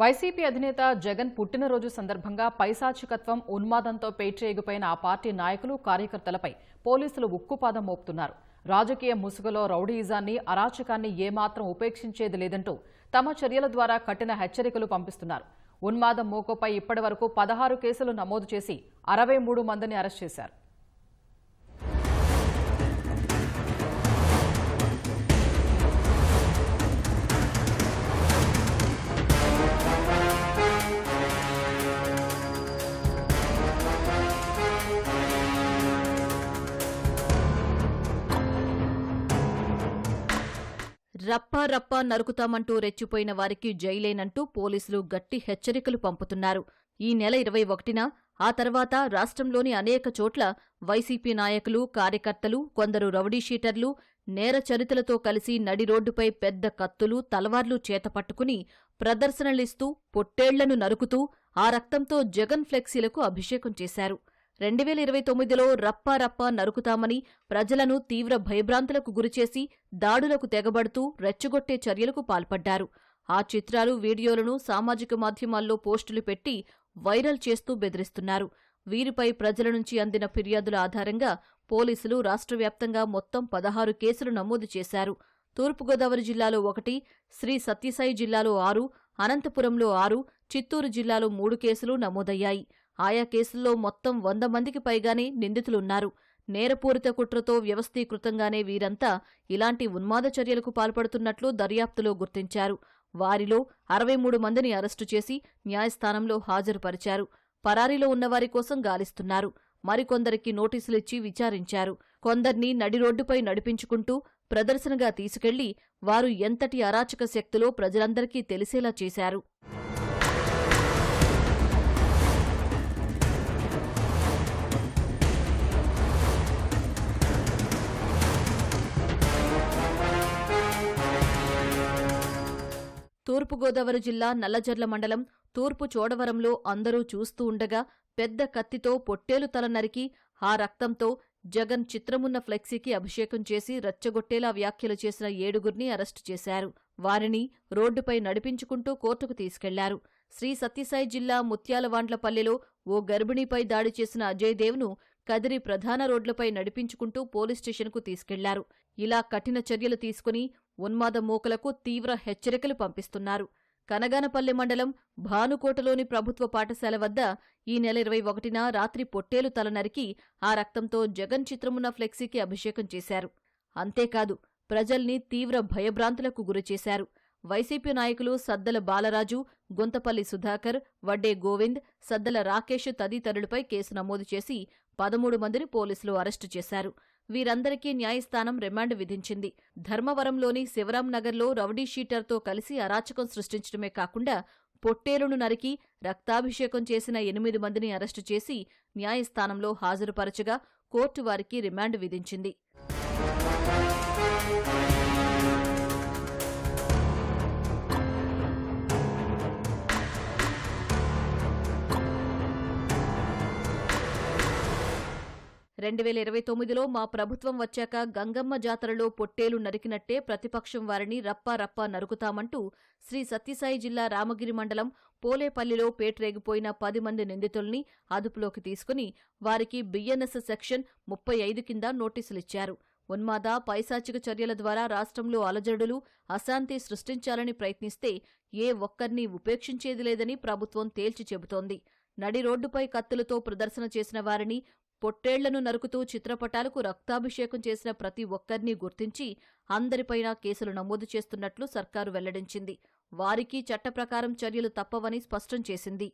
YCP అధినేత జగన్ పుట్టినరోజు సందర్భంగా పైశాచికత్వం ఉన్మాదంతో పేట్రేగిపోయిన ఆ పార్టీ నాయకులు కార్యకర్తలపై పోలీసులు ఉక్కుపాదం మోపుతున్నారు. రాజకీయ ముసుగులో రౌడీయిజాన్ని అరాచకాన్ని ఏమాత్రం ఉపేక్షించేది లేదంటూ తమ చర్యల ద్వారా కఠిన హెచ్చరికలు పంపిస్తున్నారు. ఉన్మాదం మూకపై ఇప్పటివరకు పదహారు కేసులు నమోదు చేసి అరవై మూడు మందిని అరెస్ట్ చేశారు. రప్పా రప్పా నరుకుతామంటూ రెచ్చిపోయిన వారికి జైలేనంటూ పోలీసులు గట్టి హెచ్చరికలు పంపుతున్నారు. ఈ నెల ఇరవై ఒకటిన ఆ తర్వాత రాష్ట్రంలోని అనేక చోట్ల వైసీపీ నాయకులు కార్యకర్తలు కొందరు రౌడీ షీటర్లు నేర చరితలతో కలిసి నడి రోడ్డుపై పెద్ద కత్తులు తలవార్లు చేతపట్టుకుని ప్రదర్శనలిస్తూ పొట్టేళ్ళను నరుకుతూ ఆ రక్తంతో జగన్ ఫ్లెక్సీలకు అభిషేకం చేశారు. రెండు వేల ఇరవై తొమ్మిదిలో రప్పా రప్పా నరుకుతామని ప్రజలను తీవ్ర భయభ్రాంతులకు గురిచేసి దాడులకు తెగబడుతూ రెచ్చగొట్టే చర్యలకు పాల్పడ్డారు. ఆ చిత్రాలు వీడియోలను సామాజిక మాధ్యమాల్లో పోస్టులు పెట్టి వైరల్ చేస్తూ బెదిరిస్తున్నారు. వీరిపై ప్రజల నుంచి అందిన ఫిర్యాదుల ఆధారంగా పోలీసులు రాష్ట్ర వ్యాప్తంగా మొత్తం పదహారు కేసులు నమోదు చేశారు. తూర్పుగోదావరి జిల్లాలో ఒకటి శ్రీ సత్యసాయి జిల్లాలో ఆరు అనంతపురంలో ఆరు చిత్తూరు జిల్లాలో మూడు కేసులు నమోదయ్యాయి. ఆయా కేసుల్లో మొత్తం వంద మందికి పైగానే నిందితులున్నారు. నేరపూరిత కుట్రతో వ్యవస్థీకృతంగానే వీరంతా ఇలాంటి ఉన్మాద చర్యలకు పాల్పడుతున్నట్లు దర్యాప్తులో గుర్తించారు. వారిలో అరవై మూడు మందిని అరెస్టు చేసి న్యాయస్థానంలో హాజరుపరిచారు. పరారీలో ఉన్నవారి కోసం గాలిస్తున్నారు. మరికొందరికి నోటీసులిచ్చి విచారించారు. కొందర్ని నడి రోడ్డుపై నడిపించుకుంటూ ప్రదర్శనగా తీసుకెళ్ళి వారు ఎంతటి అరాచక శక్తిలో ప్రజలందరికీ తెలిసేలా చేశారు. తూర్పుగోదావరి జిల్లా నల్లజర్ల మండలం తూర్పు చోడవరంలో అందరూ చూస్తూ ఉండగా పెద్ద కత్తితో పొట్టేలు తల నరికి ఆ రక్తంతో జగన్ చిత్రమున్న ఫ్లెక్సీకి అభిషేకం చేసి రచ్చగొట్టేలా వ్యాఖ్యలు చేసిన ఏడుగురిని అరెస్టు చేశారు. వారిని రోడ్డుపై నడిపించుకుంటూ కోర్టుకు తీసుకెళ్ళారు. శ్రీ సత్యసాయి జిల్లా ముత్యాలవాండ్లపల్లెలో ఓ గర్భిణీపై దాడి చేసిన అజయ్ దేవ్ను కదిరి ప్రధాన రోడ్లపై నడిపించుకుంటూ పోలీస్ స్టేషన్కు తీసుకెళ్ళారు. ఇలా కఠిన చర్యలు తీసుకుని ఉన్మాద మూకలకు తీవ్ర హెచ్చరికలు పంపిస్తున్నారు. కనగానపల్లి మండలం భానుకోటలోని ప్రభుత్వ పాఠశాల వద్ద ఈ నెల ఇరవై ఒకటిన రాత్రి పొట్టేలు తల నరికి ఆ రక్తంతో జగన్ చిత్రమున్న ఫ్లెక్సీకి అభిషేకం చేశారు. అంతేకాదు ప్రజల్ని తీవ్ర భయభ్రాంతులకు గురిచేశారు వైసీపీ నాయకులు సద్దల బాలరాజు గుంతపల్లి సుధాకర్ వడ్డే గోవింద్ సద్దల రాకేష్ తదితరులపై కేసు నమోదు చేసి పదమూడు మందిని పోలీసులు అరెస్టు చేశారు. వీరందరికీ న్యాయస్థానం రిమాండ్ విధించింది. ధర్మవరంలోని శివరాం నగర్లో రౌడీ షీటర్తో కలిసి అరాచకం సృష్టించడమే కాకుండా పొట్టేలును నరికి రక్తాభిషేకం చేసిన ఎనిమిది మందిని అరెస్టు చేసి న్యాయస్థానంలో హాజరుపరచగా కోర్టు వారికి రిమాండ్ విధించింది. రెండు వేల ఇరవై తొమ్మిదిలో మా ప్రభుత్వం వచ్చాక గంగమ్మ జాతరలో పొట్టేలు నరికినట్టే ప్రతిపక్షం వారిని రప్పా రప్పా నరుకుతామంటూ శ్రీ సత్యసాయి జిల్లా రామగిరి మండలం పోలేపల్లిలో పేట్రేగిపోయిన పది మంది నిందితుల్ని అదుపులోకి తీసుకుని వారికి బిఎన్ఎస్ సెక్షన్ ముప్పై ఐదు కింద నోటీసులిచ్చారు. ఉన్మాద పైశాచిక చర్యల ద్వారా రాష్ట్రంలో అలజడులు అశాంతి సృష్టించాలని ప్రయత్నిస్తే ఏ ఒక్కరిని ఉపేక్షించేది లేదని ప్రభుత్వం తేల్చి చెబుతోంది. నడి రోడ్డుపై కత్తులతో ప్రదర్శన చేసిన వారిని పొట్టేళ్ళను నరుకుతూ చిత్రపటాలకు రక్తాభిషేకం చేసిన ప్రతి ఒక్కరినీ గుర్తించి అందరిపైనా కేసులు నమోదు చేస్తున్నట్లు సర్కారు వెల్లడించింది. వారికి చట్ట ప్రకారం చర్యలు తప్పవని స్పష్టం చేసింది.